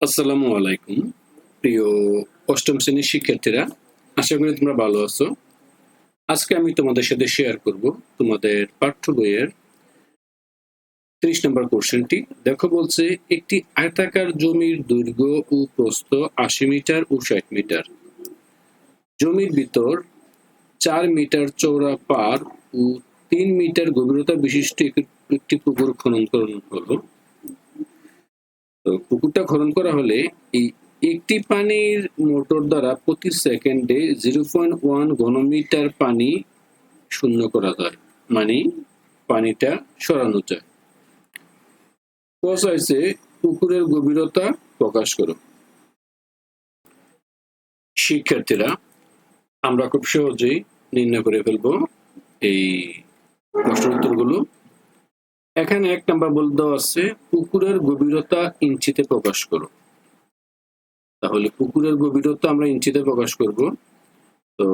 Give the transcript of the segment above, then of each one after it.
আসসালামু আলাইকুম, প্রিয় অষ্টম শ্রেণির শিক্ষার্থীরা, আশা করি তোমরা ভালো আছো। আজকে আমি তোমাদের সাথে শেয়ার করব তোমাদের পাঠ্য বইয়ের ত্রিশ নম্বর কোশ্চেনটি দেখো বলছে, একটি আয়তাকার জমির দৈর্ঘ্য ও প্রস্থ আশি মিটার ও ষাট মিটার। জমির ভিতর চার মিটার চৌড়া পার ও তিন মিটার গভীরতা বিশিষ্ট একটি- পুকুর খনন করানো হলো। তো পুকুরটা খনন করা হলে এই একটি পানির মোটর দ্বারা প্রতি সেকেন্ডে জিরো পয়েন্ট ওয়ান ঘনমিটার পানি শূন্য করা যায়। মানে পানিটা সরানো যায়। পৌঁছাইছে পুকুরের গভীরতা প্রকাশ করো। শিক্ষার্থীরা, আমরা খুব সহজেই নির্ণয় করে ফেলব এই প্রশ্ন উত্তরগুলো এখানে এক নাম্বার বলে দেওয়া আছে, পুকুরের গভীরতা ইঞ্চিতে প্রকাশ করো। তাহলে পুকুরের গভীরতা আমরা ইঞ্চিতে প্রকাশ করব। তো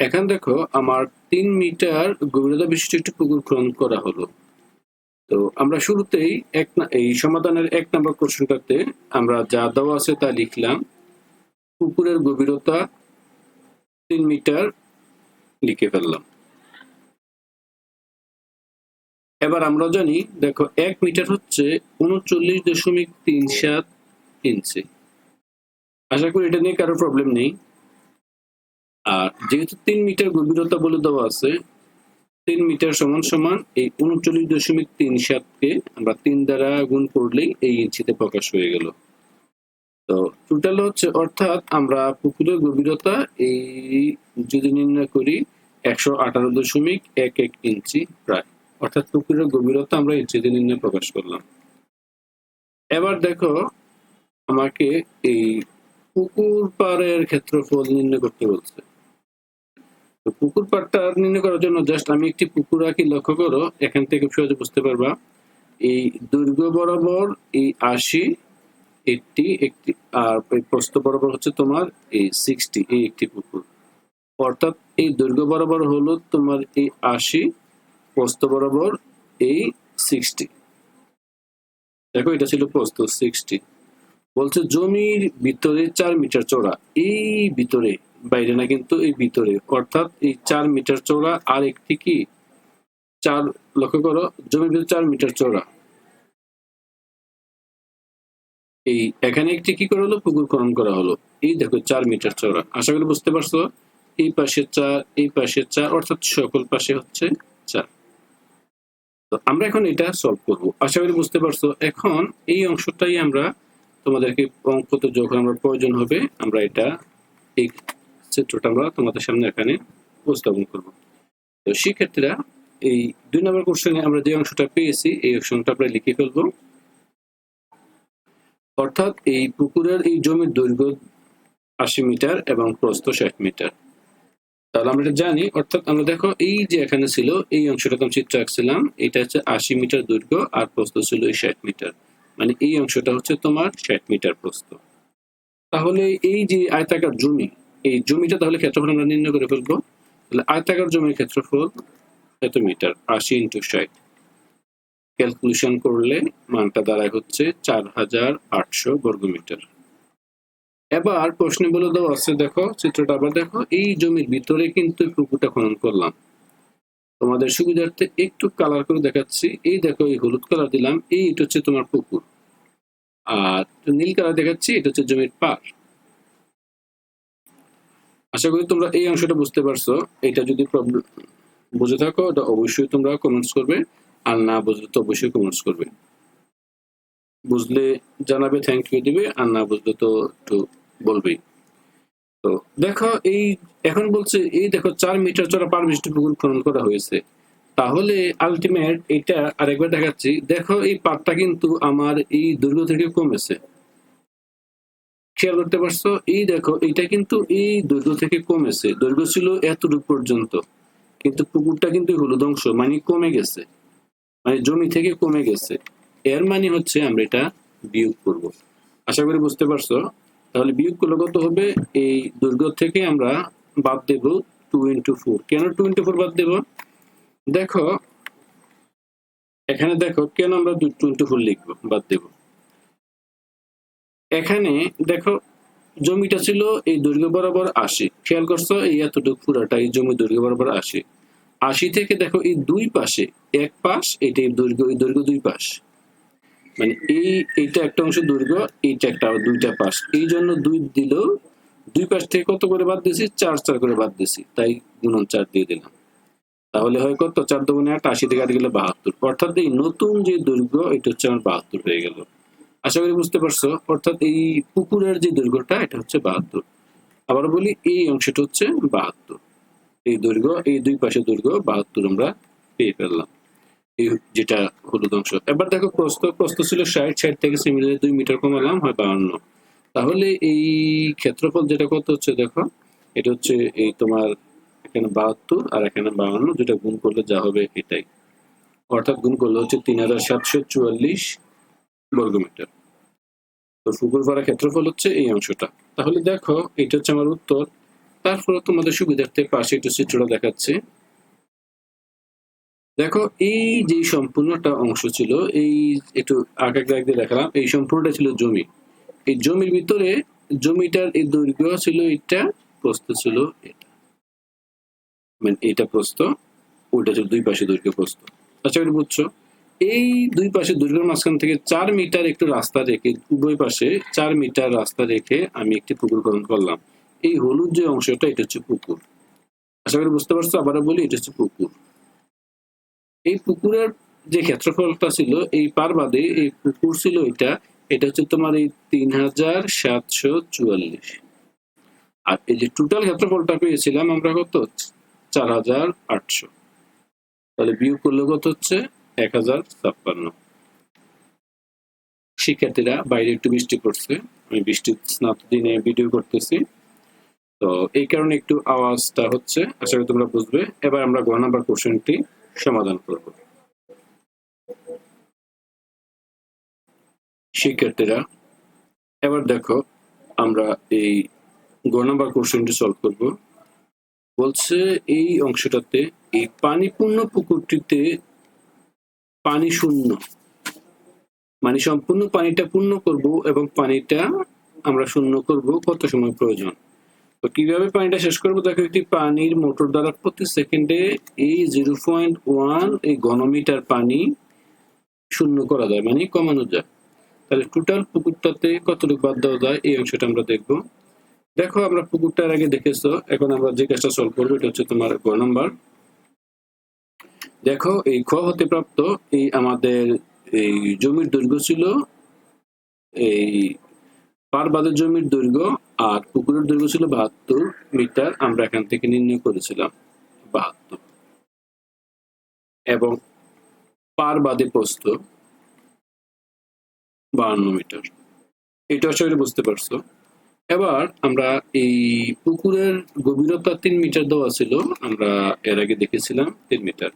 এখন দেখো, আমার তিন মিটার গভীরতা বিশিষ্ট একটি পুকুর খনন করা হলো। তো আমরা শুরুতেই এক এই সমাধানের এক নম্বর কোশ্চেনটাতে আমরা যা দেওয়া আছে তা লিখলাম। পুকুরের গভীরতা তিন মিটার লিখে ফেললাম। এবার আমরা জানি, দেখো, এক মিটার হচ্ছে উনচল্লিশ দশমিক তিন সাত ইঞ্চি। আশা করি এটা নিয়ে কারও প্রবলেম নেই। আর যেহেতু তিন মিটার গভীরতা বলে দেওয়া আছে, তিন মিটার সমান সমান এই উনচল্লিশ দশমিক তিন সাতকে আমরা তিন দ্বারা গুণ করলেই এই ইঞ্চিতে প্রকাশ হয়ে গেল। তো টোটাল হচ্ছে, অর্থাৎ আমরা পুকুরের গভীরতা এই যদি নির্ণয় করি, একশো আঠারো দশমিক এক এক ইঞ্চি প্রায়। অর্থাৎ পুকুরের গভীরতা আমরা ইঞ্চিতে নির্ণয় প্রকাশ করলাম। এবার দেখো, আমাকে এই পুকুর পাড়ের ক্ষেত্রফল নির্ণয় করতে বলছে। পুকুর পাড়টা নির্ণয় করার জন্য জাস্ট আমি একটি পুকুর আঁকি, লক্ষ্য করো, এখান থেকে সহজে বুঝতে পারবা। এই দৈর্ঘ্য বরাবর এই আশি এইটটি একটি, আর এই প্রস্থ বরাবর হচ্ছে তোমার এই সিক্সটি এই একটি পুকুর। অর্থাৎ এই দৈর্ঘ্য বরাবর হলো তোমার এই আশি প্রস্থ বরাবর এই সিক্সটি দেখো, এটা ছিল প্রস্থ সিক্সটি বলছে জমির ভিতরে চার মিটার চওড়া। এই ভিতরে, বাইরে না কিন্তু এই ভিতরে। অর্থাৎ এই চার মিটার চওড়া আর একটি কি? চার, লক্ষ্য করো, জমির ভিতরে চার মিটার চওড়া। এই, এখানে একটি কি করা হলো? পুকুর খনন করা হলো। এই দেখো, চার মিটার চওড়া। আশা করি বুঝতে পারছ? এই পাশে চার, এই পাশে চার, অর্থাৎ সকল পাশে হচ্ছে চার। তো আমরা এখন এটা সলভ করব। আশা করি বুঝতে পারছ, এখন এই অংশটাই আমরা তোমাদেরকে অঙ্কতে যখন আমরা প্রয়োজন হবে, আমরা এটা এই চিত্রটা আমরা তোমাদের সামনে এখানে উপস্থাপন করব। তো শিক্ষার্থীরা এই দুই নম্বর কোশ্চেনে আমরা যে অংশটা পেয়েছি, এই অংশটা আমরা লিখে ফেলব। অর্থাৎ এই পুকুরের এই জমির দৈর্ঘ্য আশি মিটার এবং প্রস্থ ষাট মিটার। তাহলে আমরা এটা জানি, অর্থাৎ আমরা দেখো এই যে এখানে ছিল, এই অংশটা আমি চিত্র আঁকছিলাম, এটা হচ্ছে আশি মিটার দৈর্ঘ্য আর প্রস্থ ছিল এই ষাট মিটার। মানে এই অংশটা হচ্ছে তোমার ষাট মিটার প্রস্থ। তাহলে এই যে আয়তাকার জমি, এই জমিটা তাহলে ক্ষেত্রফল আমরা নির্ণয় করে ফেলব। তাহলে আয়তাকার জমির ক্ষেত্রফল কত মিটার? আশি ইন্টু ষাট। ক্যালকুলেশন করলে মানটা দাঁড়ায় হচ্ছে চার হাজার আটশো বর্গমিটার। এবার প্রশ্নে বলে দেওয়া আছে, দেখো চিত্রটা আবার দেখো, এই জমির ভিতরে কিন্তু পুকুরটা খনন করলাম। তোমাদের সুবিধার্থে একটু কালার করে দেখাচ্ছি। এই দেখো, এই হলুদ কালার দিলাম, এই এটা হচ্ছে তোমার পুকুর। আর নীল কালার দেখাচ্ছি, এটা হচ্ছে জমির পার আশা করি তোমরা এই অংশটা বুঝতে পারছ। এটা যদি বুঝে থাকো, এটা অবশ্যই তোমরা কমেন্টস করবে। আর না বুঝলে তো অবশ্যই কমেন্টস করবে। বুঝলে জানাবে থ্যাংক ইউ দিবে, আর না বুঝলে তো একটু বলবেই। তো দেখো এই, এখন বলছে, এই দেখো চার মিটার চড়া পার বিশিষ্ট পুকুর খনন করা হয়েছে। তাহলে আলটিমেট এটা আরেকবার দেখাচ্ছি। দেখো এই পাটটা কিন্তু আমার এই দৈর্ঘ্য থেকে কমেছে। খেয়াল করতে পারছ? এই দেখো, এটা কিন্তু এই দৈর্ঘ্য থেকে কমেছে। দৈর্ঘ্য ছিল এতটুকু পর্যন্ত। কিন্তু পুকুরটা কিন্তু হলুদ অংশ মানে কমে গেছে। মানে জমি থেকে কমে গেছে। এর মানে হচ্ছে আমরা এটা বিয়োগ করব। আশা করি বুঝতে পারছ? তাহলে বিয়োগ করলে কত হবে? এই দৈর্ঘ্য থেকে আমরা বাদ দেব টু ইন্টু ফোর কেন টু ইন্টু ফোর বাদ দেব? দেখো, এখানে দেখো, কেন আমরা টু ইন্টু ফোর লিখব, বাদ দেব। এখানে দেখো, জমিটা ছিল এই দৈর্ঘ্য বরাবর আশি। খেয়াল করছ? এই এতটুকু পুরাটা এই জমি দৈর্ঘ্য বরাবর আশি। আশি থেকে দেখো, এই দুই পাশে, এক পাশ এটি দৈর্ঘ্য, এই দৈর্ঘ্য দুই পাশ। মানে এই, এইটা একটা অংশ দৈর্ঘ্য, এইটা একটা দুইটা পাশ। এই জন্য দুই দিলেও দুই পাশ থেকে কত করে বাদ দিয়েছি? চার চার করে বাদ দিয়েছি। তাই গুণন চার দিয়ে দিলাম। তাহলে হয় কত? চার দুগুণে আট, আশি থেকে আট গেলে বাহাত্তর। অর্থাৎ এই নতুন যে দৈর্ঘ্য, এটা হচ্ছে আমার বাহাত্তর হয়ে গেল। আশা করি বুঝতে পারছ? অর্থাৎ এই পুকুরের যে দৈর্ঘ্যটা, এটা হচ্ছে বাহাত্তর। আবার বলি, এই অংশটা হচ্ছে বাহাত্তর। এই দৈর্ঘ্য, এই দুই পাশে দৈর্ঘ্য, বাহাত্তর আমরা পেয়ে ফেললাম। যেটা হলুদ অংশ। এবার দেখো প্রস্থ প্রস্থ ছিল ষাট ষাট থেকে সিমিলার দুই মিটার কমালাম, হয় বাহান্ন। তাহলে এই ক্ষেত্রফল যেটা কত হচ্ছে দেখো? এটা হচ্ছে এই তোমার এখানে বাহাত্তর আর এখানে বাহান্ন যেটা গুণ করলে যা হবে এটাই। অর্থাৎ গুণ করলে হচ্ছে তিন হাজার সাতশো চুয়াল্লিশ বর্গমিটার তো ফুকুর পাড়া ক্ষেত্রফল হচ্ছে এই অংশটা। তাহলে দেখো, এটা হচ্ছে আমার উত্তর। তারপরে তোমাদের সুবিধার্থে পাশে একটু চিত্রটা দেখাচ্ছে। দেখো, এই যে সম্পূর্ণটা অংশ ছিল, এই একটু আগে দিয়ে দেখালাম, এই সম্পূর্ণটা ছিল জমি। এই জমির ভিতরে জমিটার এই দৈর্ঘ্য ছিল এটা, প্রস্থ ছিল এটা। মানে এটা প্রস্থ, ওইটা ছিল দুই পাশে দৈর্ঘ্য প্রস্থ। আচ্ছা করি বুঝছ? এই দুই পাশে দৈর্ঘ্যের মাঝখান থেকে চার মিটার একটু রাস্তা রেখে, উভয় পাশে চার মিটার রাস্তা রেখে আমি একটি পুকুর খনন করলাম। এই হলুদ যে অংশটা, এটা হচ্ছে পুকুর। আশা করি বুঝতে পারছ? আবারও বলি, এটা হচ্ছে পুকুর। এই পুকুরের যে ক্ষেত্রফলটা ছিল, এই পার বাদে এই পুকুর ছিল এটা এটা হচ্ছে তোমার এই তিন হাজার সাতশো চুয়াল্লিশ। আর এই যে টোটাল ক্ষেত্রফলটা পেয়েছিলাম আমরা কত? চার হাজার আটশো। তাহলে বিয়োগ করলে কত হচ্ছে? এক হাজার ছাপ্পান্ন। শিক্ষার্থীরা, বাইরে একটু বৃষ্টি পড়ছে, আমি বৃষ্টি স্নাত দিনে ভিডিও করতেছি। তো এই কারণে একটু আওয়াজটা হচ্ছে, আশা করি তোমরা বুঝবে। এবার আমরা গ নাম্বার কোশ্চেনটি সমাধান করব। শিক্ষার্থীরা, এবার দেখো আমরা এই গ নাম্বার কোশ্চেনটি সলভ করব। বলছে এই অংশটাতে এই পানিপূর্ণ পুকুরটিতে পানি শূন্য। মানে সম্পূর্ণ পানিটা পূর্ণ করব এবং পানিটা আমরা শূন্য করব কত সময় প্রয়োজন? তো কীভাবে পানিটা শেষ করব? দেখো, একটি পানির মোটর দ্বারা প্রতি সেকেন্ডে এই জিরো পয়েন্ট ওয়ান, এই ঘনমিটার পানি শূন্য করা যায় মানে কমানো যায়। তাহলে টোটাল পুকুরটাতে কতটুকু বাদ দেওয়া যায়? এই অংশটা আমরা দেখব। দেখো, আমরা পুকুরটার আগে দেখেছ। এখন আমরা যে কাজটা সলভ করব, এটা হচ্ছে তোমার গ নাম্বার। দেখো, এই খ হতে প্রাপ্ত, এই আমাদের এই জমির দৈর্ঘ্য ছিল এই পার বাদের জমির দৈর্ঘ্য আর পুকুরের দৈর্ঘ্য ছিল বাহাত্তর মিটার, আমরা এখান থেকে নির্ণয় করেছিলাম বাহাত্তর। এবং পার বাদে প্রস্থ বাহান্ন মিটার। এটা আশা বুঝতে পারছ। এবার আমরা এই পুকুরের গভীরতা তিন মিটার দেওয়া ছিল, আমরা এর আগে দেখেছিলাম তিন মিটার।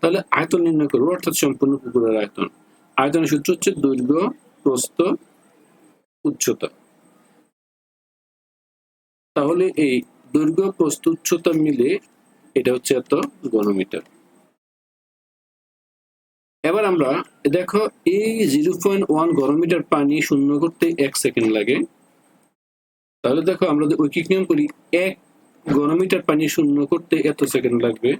তাহলে আয়তন নির্ণয় করব, অর্থাৎ সম্পূর্ণ পুকুরের আয়তন। আয়তনের সূত্র হচ্ছে দৈর্ঘ্য, প্রস্থ, উচ্চতা। তাহলে এই দৈর্ঘ্য প্রস্থ উচ্চতা মিলে এটা হচ্ছে এত ঘনমিটার। এবার আমরা, দেখো, এই জিরো পয়েন্ট ওয়ান ঘনমিটার পানি শূন্য করতে এক সেকেন্ড লাগে। তাহলে দেখো, আমরা যদি ঐকিক নিয়ম করি, এক ঘনমিটার পানি শূন্য করতে এত সেকেন্ড লাগবে।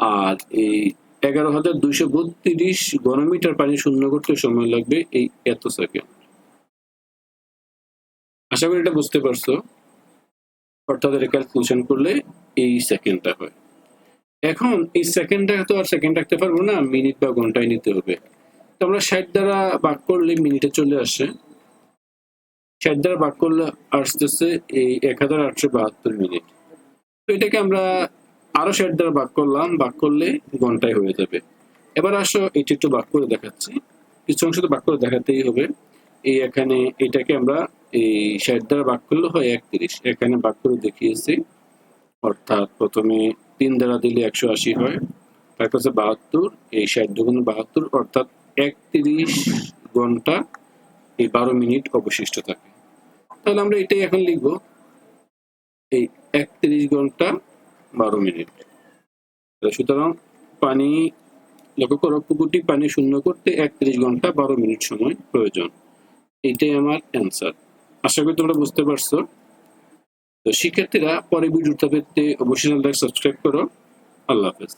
আর এই এগারো হাজার দুইশো বত্রিশ ঘনমিটার পানি শূন্য করতে সময় লাগবে এই এত সেকেন্ড। আশা করি এটা বুঝতে পারছ। অর্থাৎ এটা ক্যালকুলেশন করলে এই সেকেন্ডটা হয়। এখন এই সেকেন্ডটা তো আর সেকেন্ড রাখতে পারব না মিনিট বা ঘন্টায় নিতে হবে। তো আমরা ষাট দ্বারা ভাগ করলে মিনিটে চলে আসে। ষাট দ্বারা ভাগ করলে আসতেছে এই এক হাজার আটশো বাহাত্তর মিনিট তো এটাকে আমরা আরও ষাট দ্বারা ভাগ করলাম, ভাগ করলে ঘন্টায় হয়ে যাবে। এবার আসো এটা একটু ভাগ করে দেখাচ্ছি। কিছু অংশ তো ভাগ করে দেখাতেই হবে। এই এখানে এটাকে আমরা এই ষাট দ্বারা ভাগ করলে হয় একত্রিশ। এখানে ভাগ করে দেখিয়েছি। অর্থাৎ প্রথমে তিন দ্বারা দিলে একশো আশি হয়। তারপর হচ্ছে বাহাত্তর। এই ষাট দুগুণ বাহাত্তর, অর্থাৎ একত্রিশ ঘণ্টা এই বারো মিনিট অবশিষ্ট থাকে। তাহলে আমরা এটাই এখন লিখব। এই একত্রিশ ঘণ্টা বারো মিনিট। সুতরাং পানি, লক্ষ্য করো, পুকুরটি পানি শূন্য করতে একত্রিশ ঘণ্টা বারো মিনিট সময় প্রয়োজন। এটাই আমার অ্যান্সার আশা করি তোমরা বুঝতে পারছ। তো শিক্ষার্থীরা পরে ভিডিওটা পেতে অবশ্যই সাবস্ক্রাইব করো। আল্লাহ হাফেজ।